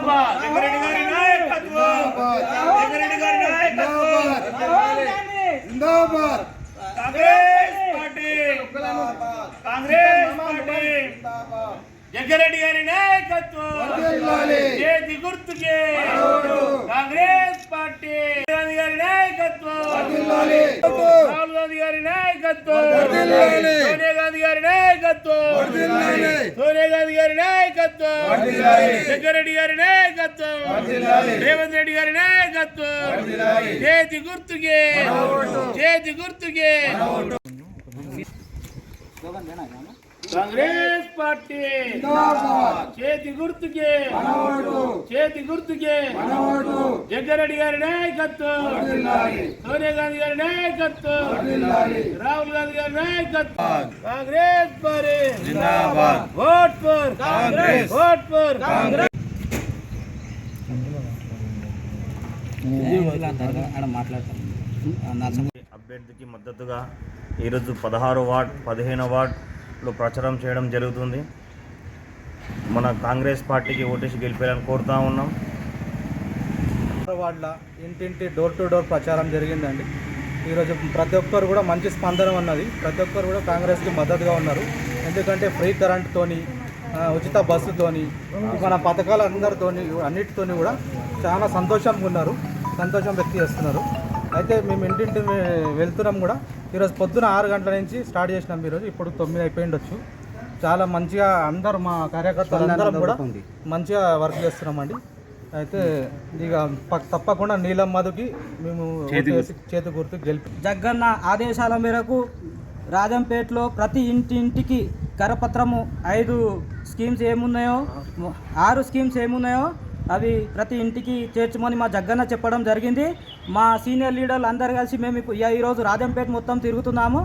జగ్గారెడ్డి గారి నాయకత్వం. జగ్గారెడ్డి గారి నాయకత్వం. జిందాబాద్. కాంగ్రెస్ పార్టీ. కాంగ్రెస్ పార్టీ. జగ్గారెడ్డి గారి నాయకత్వం. చేతి గుర్తుకే. కాంగ్రెస్ పార్టీ. గాంధీ గారి నాయకత్వం. రాహుల్ గాంధీ గారి నాయకత్వం. సోనియా గాంధీ గారి నాయకత్వం వర్ధిల్లాలి. సోనియా గాంధీ గారి నాయకత్వం వర్ధిల్లాలి. జగ్గారెడ్డి గారి నాయకత్వం వర్ధిల్లాలి. రేవంత్ రెడ్డి గారి నాయకత్వం వర్ధిల్లాలి. చేతి గుర్తుకే చేతి గుర్తుకే కాంగ్రెస్ పార్టీ. చేతి గుర్తుకే. మనోడు చేతి గుర్తుకే. మనోడు జగ్గారెడ్డి గారి నాయకత్వం. సోనియా గాంధీ గారి నాయకత్వం. రాహుల్ గాంధీ గారి నాయకత్వం. Congress party. Vote for. Congress. Vote for. Congress. అభ్యర్థికి మద్దతుగా ఈరోజు పదహారు వార్డ్ పదిహేను వార్డులో ప్రచారం చేయడం జరుగుతుంది. మన కాంగ్రెస్ పార్టీకి ఓటేసి గెలిపేయాలని కోరుతా ఉన్నాం. వార్డుల ఇంటింటి డోర్ టు డోర్ ప్రచారం జరిగిందండి. ఈరోజు ప్రతి ఒక్కరు కూడా మంచి స్పందన ఉన్నది. ప్రతి ఒక్కరు కూడా కాంగ్రెస్కి మద్దతుగా ఉన్నారు. ఎందుకంటే ఫ్రీ కరెంట్తోని ఉచిత బస్సుతోని మన పథకాల అందరితోని అన్నిటితోని కూడా చాలా సంతోషంగా ఉన్నారు. సంతోషం వ్యక్తి చేస్తున్నారు. అయితే మేము ఇంటింటి వెళ్తున్నాం కూడా. ఈరోజు పొద్దున ఆరు గంటల నుంచి స్టార్ట్ చేసినాం ఈరోజు. ఇప్పుడు తొమ్మిది అయిపోయిండొచ్చు. చాలా మంచిగా అందరు మా కార్యకర్తలు అందరం కూడా మంచిగా వర్క్ చేస్తున్నామండి. అయితే ఇక పక్- తప్పకుండా నీలం మధుకి మేము చేతి గుర్తు గెలిపి జగ్గన్న ఆదేశాల మేరకు రాజంపేటలో ప్రతి ఇంటి ఇంటికి కరపత్రము ఐదు స్కీమ్స్ ఏమున్నాయో ఆరు స్కీమ్స్ ఏమున్నాయో అవి ప్రతి ఇంటికి చేర్చమని మా జగ్గన్న చెప్పడం జరిగింది. మా సీనియర్ లీడర్లు అందరు కలిసి మేము ఈరోజు రాజంపేట మొత్తం తిరుగుతున్నాము.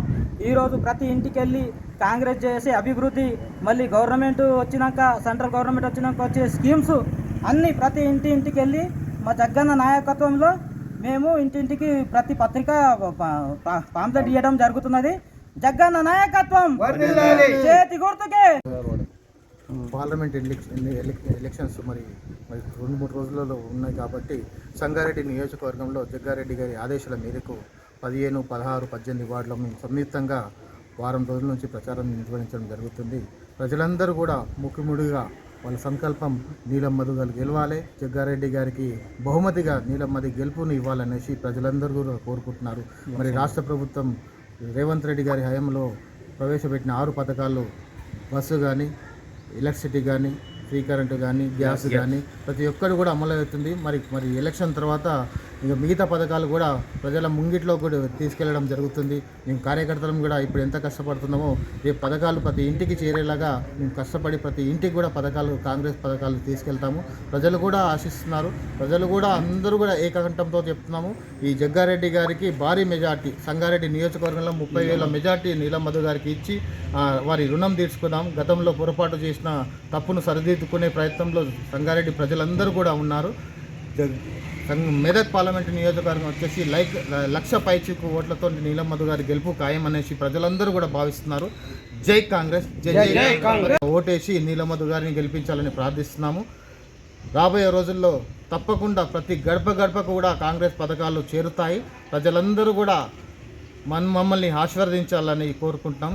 ఈరోజు ప్రతి ఇంటికి వెళ్ళి కాంగ్రెస్ చేసే అభివృద్ధి మళ్ళీ గవర్నమెంట్ వచ్చినాక సెంట్రల్ గవర్నమెంట్ వచ్చినాక వచ్చే స్కీమ్స్ అన్నీ ప్రతి ఇంటి ఇంటికి వెళ్ళి మా జగ్గన్న నాయకత్వంలో మేము ఇంటింటికి ప్రతి పత్రిక పాంప్లెట్ ఇవ్వడం జరుగుతున్నది. జగ్గన్న నాయకత్వం. చేతి గుర్తుకే! పార్లమెంట్ ఎలక్షన్స్ మరి మరి రెండు మూడు రోజులలో ఉన్నాయి కాబట్టి సంగారెడ్డి నియోజకవర్గంలో జగ్గారెడ్డి గారి ఆదేశాల మేరకు పదిహేను పదహారు పద్దెనిమిది వార్డులో మేము సంయుక్తంగా వారం రోజుల నుంచి ప్రచారం నిర్వహించడం జరుగుతుంది. ప్రజలందరూ కూడా ముఖ్యముడిగా వాళ్ళ సంకల్పం నీలమ్మధు గారు గెలవాలి జగ్గారెడ్డి గారికి బహుమతిగా నీలమ్మది గెలుపుని ఇవ్వాలనేసి ప్రజలందరూ కూడా కోరుకుంటున్నారు. మరి రాష్ట్ర ప్రభుత్వం రేవంత్ రెడ్డి గారి హయాంలో ప్రవేశపెట్టిన ఆరు పథకాలు బస్సు కానీ ఎలక్ట్రిసిటీ కానీ ఫ్రీ కరెంటు కానీ గ్యాస్ కానీ ప్రతి ఒక్కరు కూడా అమలు అవుతుంది. మరి మరి ఎలక్షన్ తర్వాత ఇక మిగతా పథకాలు కూడా ప్రజల ముంగిట్లో కూడా తీసుకెళ్ళడం జరుగుతుంది. మేము కార్యకర్తలం కూడా ఇప్పుడు ఎంత కష్టపడుతున్నామో రేపు పథకాలు ప్రతి ఇంటికి చేరేలాగా మేము కష్టపడి ప్రతి ఇంటికి కూడా పథకాలు కాంగ్రెస్ పథకాలు తీసుకెళ్తాము. ప్రజలు కూడా ఆశిస్తున్నారు. ప్రజలు కూడా అందరూ కూడా ఏకకంఠంతో చెప్తున్నాము. ఈ జగ్గారెడ్డి గారికి భారీ మెజార్టీ. సంగారెడ్డి నియోజకవర్గంలో ముప్పై వేల మెజార్టీ నీలం మధు గారికి ఇచ్చి వారి రుణం తీర్చుకుందాం. గతంలో పొరపాటు చేసిన తప్పును సరిదిద్దుకునే ప్రయత్నంలో సంగారెడ్డి ప్రజలందరూ కూడా ఉన్నారు. మెదక్ పార్లమెంట్ నియోజకవర్గం వచ్చేసి లైక్ లక్ష పైచికు ఓట్లతో నీలమ్మధు గారి గెలుపు ఖాయం అనేసి ప్రజలందరూ కూడా భావిస్తున్నారు. జై కాంగ్రెస్ జై జై కాంగ్రెస్. ఓటేసి నీలమ్మధు గారిని గెలిపించాలని ప్రార్థిస్తున్నాము. రాబోయే రోజుల్లో తప్పకుండా ప్రతి గడప గడపకు కూడా కాంగ్రెస్ పథకాలు చేరుతాయి. ప్రజలందరూ కూడా మన మమ్మల్ని ఆశీర్వదించాలని కోరుకుంటున్నాం.